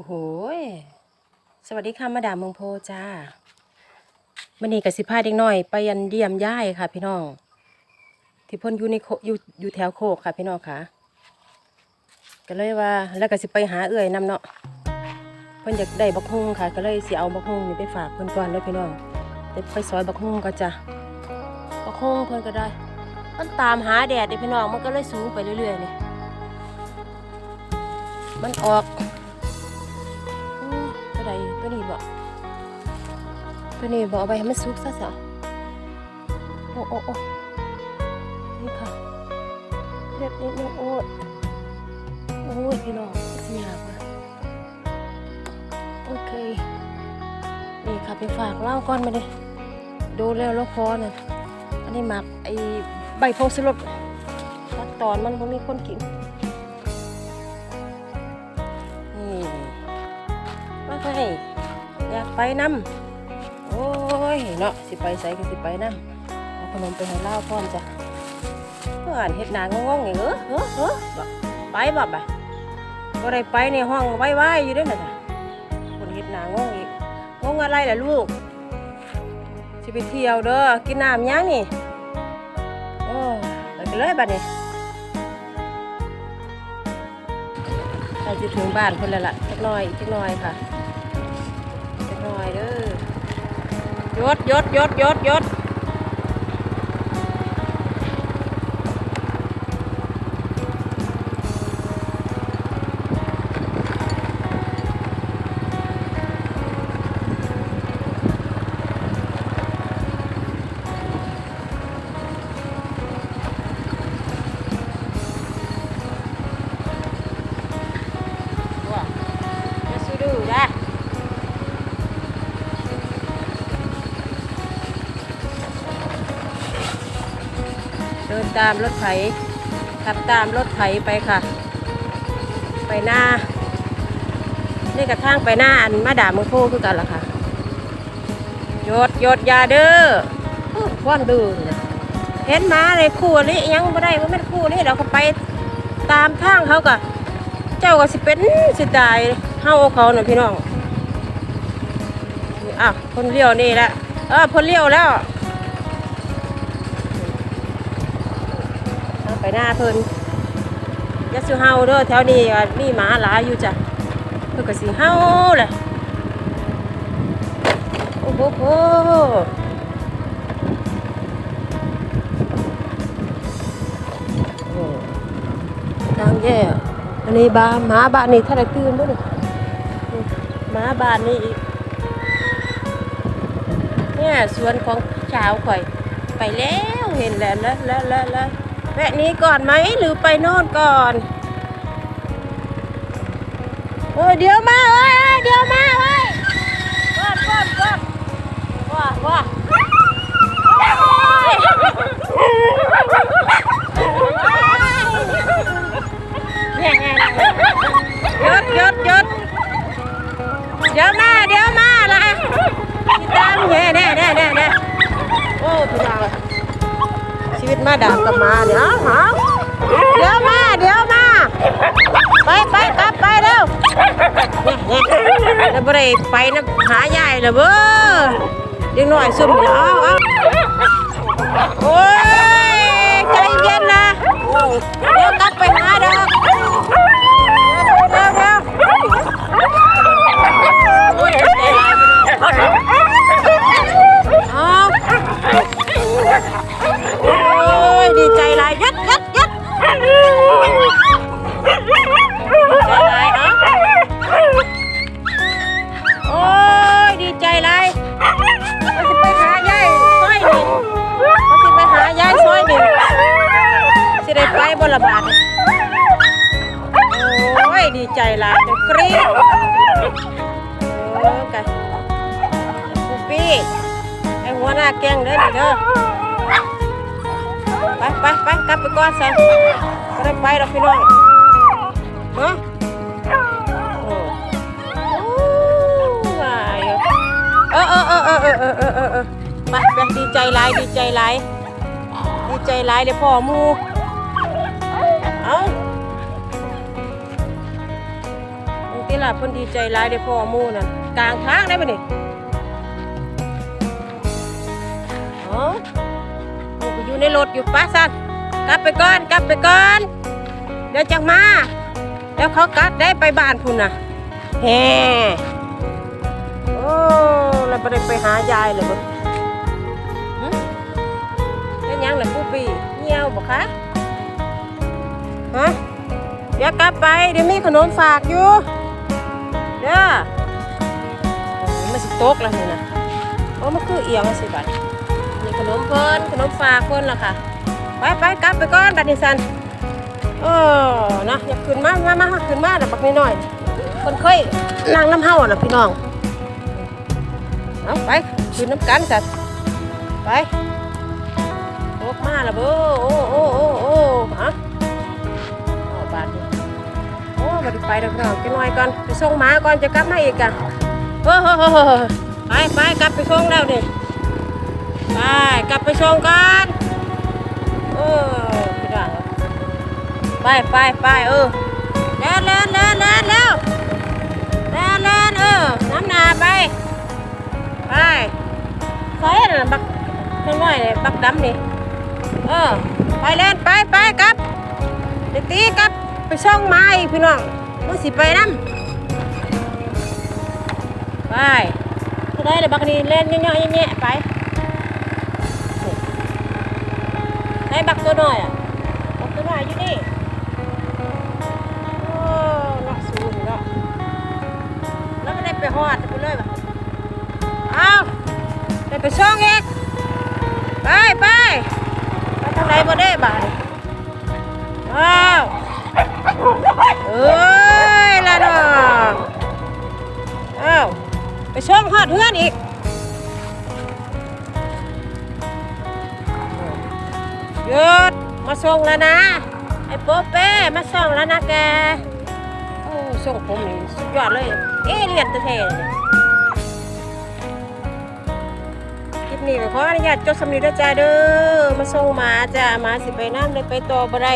อ้โหสวัสดีค่ะมาดามเมืองโพจ้ามันนี่กับสิพาเด็กน้อย ไปยันเยี่ยมย่ายค่ะ พี่น้อง ที่พ่นอยู่ในโคอยู่อยู่แถวโคกค่ะ พี่น้องค่ะก็เลยว่าแล้วก็สิไปหาเอื่อยนำเนาะเพิ่นอยากได้บักฮุ่งค่ะ ก็เลยสิเอาบักฮุ่งนี่ไปฝากเพิ่นก่อนเลยพี่น้องเดี๋ยวไปซอยบักฮุ่งก็จ้ะบักฮุ่งเพิ่นก็ได้ มันตามหาแดดเด้พี่น้องมันก็เลยสูงไปเรื่อยๆนี่มันออก ใดตัวนี้บ่ตัวนี้บ่เอาไปให้มันสุกซะซะโอ้โอ้โอ้นี่ค่ะเล็บนิดนึงโอ้ยโอ้ยพี่น้องสิยากว่ะโอเคนี่ค่ะไปฝากเล่าก่อนมาเลยดูแล้วแล้วพอน่ะอันนี้หมักไอ้ใบโพสลบตัดตอนมันบ่มีคนกิน มาไปอยากไปน้ำโอ้ยเนาะสิไปใส่ก็สิไปน้ำเอาขนมไปให้เล่าพร้อมจ้ะเพื่อนเฮ็ดนางงงๆอย่างเออเออเออบ่ไปบ่บ่บ่ได้ไปในห้องไว้ๆอยู่ด้วยนะจ้ะคนเฮ็ดนางงอีกงงอะไรล่ะลูกสิไปเที่ยวเด้อกินน้ำยังนี่โอ้ไปกันเลยบัดนี้ใกล้จะถึงบ้านคนล้วล่ะจักน่อยอีกจักน่อยค่ะ หน่อยเด้อยศยศยศยศยศ เดินตามรถไถขับตามรถไถไปค่ะ ไปหน้านี่กระทั่งไปหน้าอันมาด่ามึงโคคือกันล่ะค่ะหยดหยดอยาเด้ออื้อควันดื้อนี่นะเห็นหมาในคู่นี้ยังไม่ได้ว่าเป็นคู่นี้เราก็ไปตามทางเขาก็เจ้าก็สิเป็นสิตายเฮาเขาน่ะพี่น้องอะคนเลี้ยวนี่แหละเออคนเลี้ยวแล้ว หน้าเพิ่นยะสุเฮาเด้อแถวนี้มีหมาหลายอยู่จ้ะเพิ่นก็สิเฮาแหละโอ้โหโหโอ้ทางแย่อันนี้บ้านหมาบ้านนี้ถ้าได้ตื่นบ่นี่หมาบ้านนี้อีกเนี่ยสวนของชาวข่อย ไปแล้วเห็นแล้วแล้วแล้วแล้ว แวแวะนี้ก่อนไหมหรือไปโน่นก่อน โอ้ยเดี๋ยวมาเอ้ย มาดามกับมาเดี๋ยเอาเดี๋ยวมาเดี๋ยวมา ไปไปกลับไปเร็วแล้วบ่ได้ไปน้ำหาใหญ่เลยเบ้อยังหน่อยซุ่มเนี่ยเอาเอาโอ้ยใจเย็นนะเดี๋ยวกลับไปหา ใจลายจนกรี๊ดโอ้ยกันปุ๊ปี้ไอหัวหน้าแกงเด้อนี่เด้อไปไปไปกลับไปก่อนซมก็ได้ไปหรอกพี่น้องเนาะโอ้โอ้ว้ายเออเออเออเออเออเออเออเออเออไปดีใจหลายดีใจหลายดีใจหลายเลยพ่อมูาเพิ่นดีใจหลายได้พ่อหมู่นั่นกลางทางได้บ่นี่โอ้หมู่ก็อยู่ในรถอยู่ป้าสันกลับไปก่อนกลับไปก่อน เดี๋ยวจังมาเดี๋ยวเขากัดได้ไปบ้านพุ่นน่ะแฮ่โอ้แล้วบ่ได้ไปหายายเลยบ่หึเป็นหยังล่ะผู้ปีเหี่ยวบ่คะฮะเดี๋ยวกลับไปเดี๋ยวมีขนมฝากอยู่ เด้อมันสิตกแล้วนี่นะโอ้มันคือเอียงสิบัดนี่ขนมเพิ่นขนมฝากเพิ่นล่ะค่ะ ไปไปกลับไปก่อนบัดนี้สันเออนะอย่าขึ้นมามามาขึ้นมาเดี๋ยบักน้อยๆคนเคยนั่งน้ำเฮาน่ะพี่น้องเอาไปขึ้นน้ำกันสันไปโตกมาละเบ้อ ไปเดี๋ยวเราจะน้อยก่อนไปส่งหมาก่อนจะกลับมาอีกอะเฮ้อไปไปกลับไปส่งแล้วนี่ไปกลับไปส่งกันเออไม่ได้ไปไปไปเออเล่นเล่นเล่นเล่นเร็วเล่นเล่นเออน้ำหนาไปไปใส่น่ะบักน้อยๆนี่บักดำนี่เออไปเล่นไปไปกลับเดี๋ยวตีกลับไปช่องไม้พี่น้อง มันสิไปน้ำไปก็ได้เลยบักนี้เล่นย่อยๆแง่ๆไปให้บักตัวน้อยอะบักตัวน้อยอยู่นี่โอ้ละสูงละแล้วไม่ได้ไปหอดไปเลยบ่เอาได้ไปช่องเอกไปไปไปทางไหนบ่ได้บ่าดนี้ว้าวเอ้ ยล่ะเนาะอ้าวไปช่องฮอดเพื่อนอีก หยุด มาส่งแล้วนะ ไอ้โป๊เป้มาส่งแล้วนะแก โอ้ส่งผมนี่สุดยอดเลย เอเลียนตัวแท้เลยคลิปนี้ก็ขออนุญาตจดสำนีด้วยจ้าเด้อ มาส่งหมาจ้าหมาสิไปน้ำเลยไปต่อบ่ได้